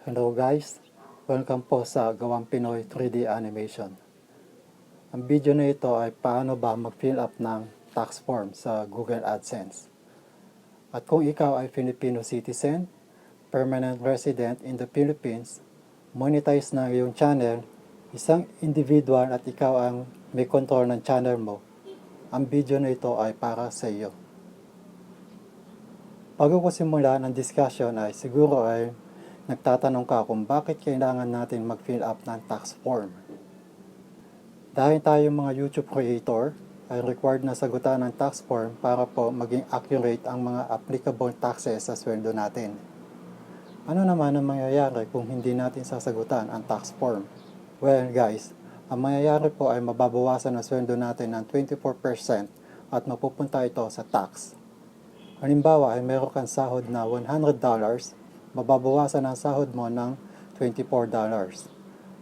Hello guys, welcome po sa Gawang Pinoy 3D Animation. Ang video na ito ay paano ba mag-fill up ng tax form sa Google AdSense. At kung ikaw ay Filipino citizen, permanent resident in the Philippines, monetize na iyong channel, isang individual at ikaw ang may control ng channel mo, ang video na ito ay para sa iyo. Bago ko simula ng discussion ay siguro ay nagtatanong ka kung bakit kailangan natin mag-fill up ng tax form. Dahil tayo mga YouTube creator, ay required na sagutan ng tax form para po maging accurate ang mga applicable taxes sa sweldo natin. Ano naman ang mangyayari kung hindi natin sasagutan ang tax form? Well guys, ang mangyayari po ay mababawasan ang sweldo natin ng 24% at mapupunta ito sa tax. Halimbawa ay meron kang sahod na $100, mababawasan ang sahod mo ng $24.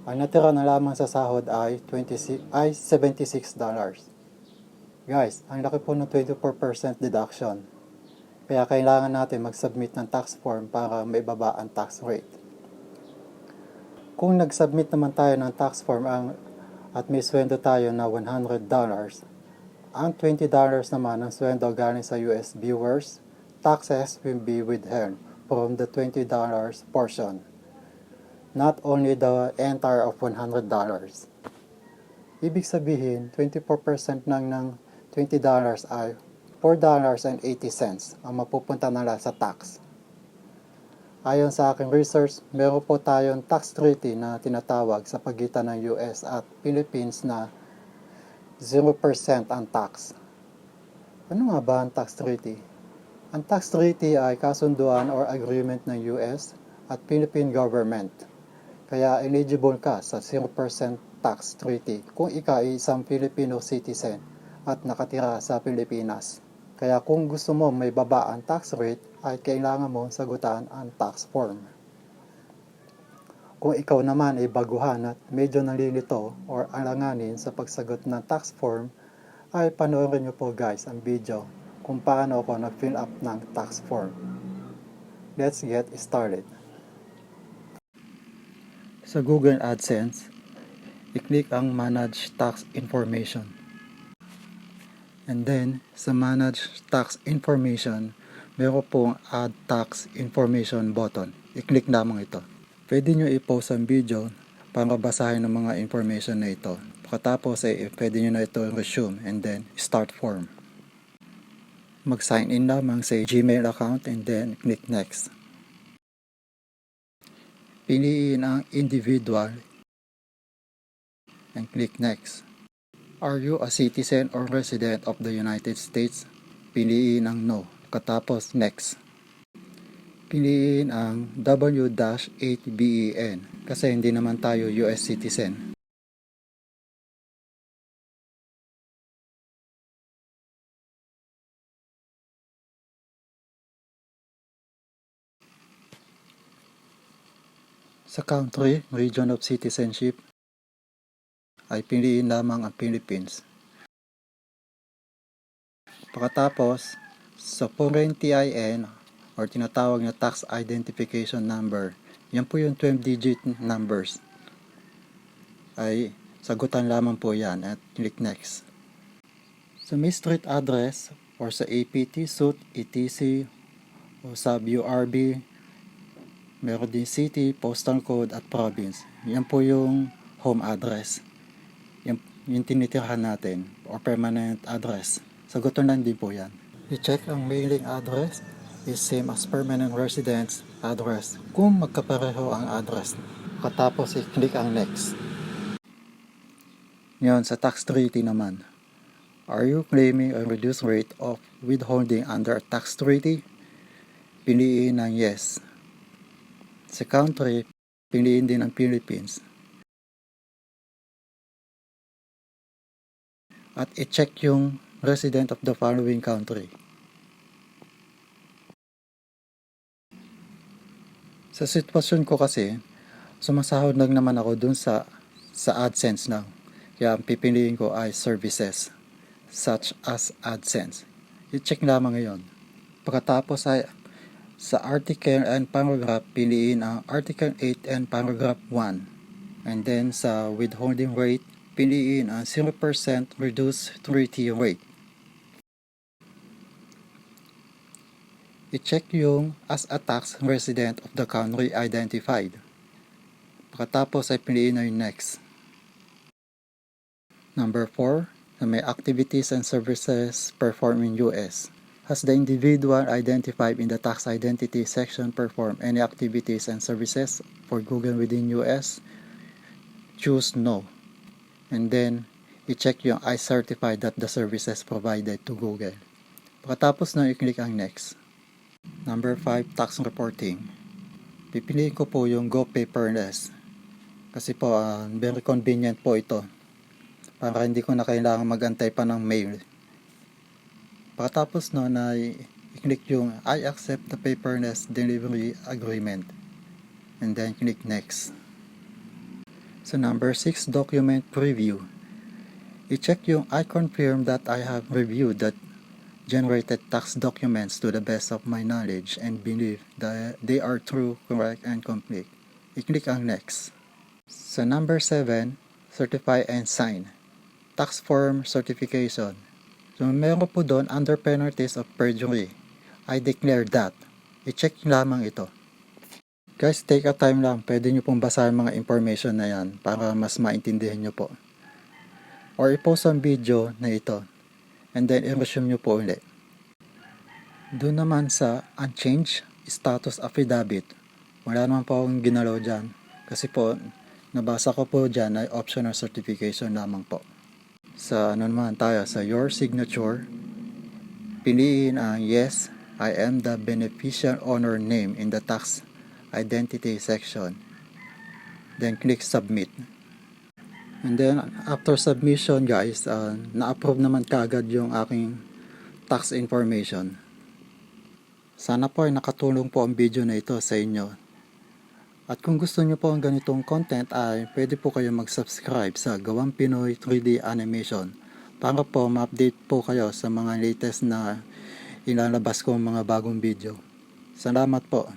Ang natira na lamang sa sahod ay, 26, ay $76. Guys, ang laki po ng 24% deduction. Kaya kailangan natin mag-submit ng tax form para maibaba ang tax rate. Kung nag-submit naman tayo ng tax form ang, at may sweldo tayo na $100, ang $20 naman ang sweldo galing sa US viewers, taxes will be withheld from the $20 portion, not only the entire of $100. Ibig sabihin, 24% lang ng $20 ay $4.80 ang mapupunta nila sa tax. Ayon sa aking research, meron po tayong tax treaty na tinatawag sa pagitan ng US at Philippines na 0% ang tax. Ano nga ba ang tax treaty? Ang tax treaty ay kasunduan or agreement ng US at Philippine government. Kaya eligible ka sa 0% tax treaty kung ikaw ay isang Filipino citizen at nakatira sa Pilipinas. Kaya kung gusto mo may baba ang tax rate, ay kailangan mo sagutan ang tax form. Kung ikaw naman ay baguhan at medyo nalilito or alanganin sa pagsagot ng tax form, ay panoorin nyo po guys ang video kung paano ako nag-fill up ng tax form. Let's get started. Sa Google AdSense, i-click ang Manage Tax Information. And then, sa Manage Tax Information, meron pong Add Tax Information button. I-click lamang ito. Pwede nyo i-post ang video para basahin ang mga information na ito. Pagkatapos ay pwede nyo na ito resume and then start form. Mag-sign in lamang sa Gmail account and then click next. Piliin ang individual and click next. Are you a citizen or resident of the United States? Piliin ang no. Katapos next. Piliin ang W-8BEN kasi hindi naman tayo US citizen. Sa country, region of citizenship, ay piliin lamang ang Philippines. Pagkatapos, sa foreign TIN or tinatawag na tax identification number, yan po yung 12-digit numbers. Ay sagutan lamang po yan at click next. Sa may street address or sa APT, SUT, ETC o sa URB, meron din city, postal code at province. Yan po yung home address yung, yung tinitirahan natin or permanent address. Sagutan lang din po yan. I-check ang mailing address is same as permanent residence address kung magkapareho ang address. Katapos i-click ang next. Ngayon sa tax treaty naman. Are you claiming a reduced rate of withholding under tax treaty? Piliin ang yes. Sa country, piliin din ang Philippines. at i-check yung resident of the following country. Sa sitwasyon ko kasi, sumasahod lang naman ako dun sa sa AdSense na. Kaya ang pipiliin ko ay services such as AdSense. I-check lamang ngayon. Pagkatapos ay Sa article and paragraph, piliin ang article 8 and paragraph 1. And then sa withholding rate, piliin ang 0% reduced treaty rate. I-check yung as a tax resident of the country identified. Pagkatapos ay piliin na yung next. Number 4, na may activities and services performed in US. Has the individual identified in the tax identity section performed any activities and services for Google within US? Choose no. And then, i-check yung I certify that the services provided to Google. Pagkatapos na i-click ang next. Number 5, tax reporting. Pipiliin ko po yung Go Paperless. Kasi po, ah, very convenient po ito. Para hindi ko na kailangan magantay pa ng mail. Pagkatapos no, na i-click yung I accept the paperless delivery agreement. And then click next. So number 6, document preview. I-check yung I confirm that I have reviewed that generated tax documents to the best of my knowledge and believe that they are true, correct, and complete. I-click ang next. Sa number 7, certify and sign. Tax form certification. So meron po doon under penalties of perjury. I declare that. I-check lamang ito. Guys, take a time lang. Pwede nyo pong basahin mga information na yan para mas maintindihan nyo po. Or i-post ang video na ito. And then i-resume nyo po ulit. Doon naman sa unchanged status affidavit. Wala naman po akong ginalaw dyan. Kasi po, nabasa ko po dyan ay optional certification lamang po. Sa ano naman tayo, sa your signature, piliin ang yes, I am the beneficial owner name in the tax identity section. Then click submit. And then after submission guys, uh, na-approve naman kaagad yung aking tax information. Sana po ay nakatulong po ang video na ito sa inyo. At kung gusto nyo po ang ganitong content ay pwede po kayo mag-subscribe sa Gawang Pinoy 3D Animation para po ma-update po kayo sa mga latest na ilalabas ko mga bagong video. Salamat po.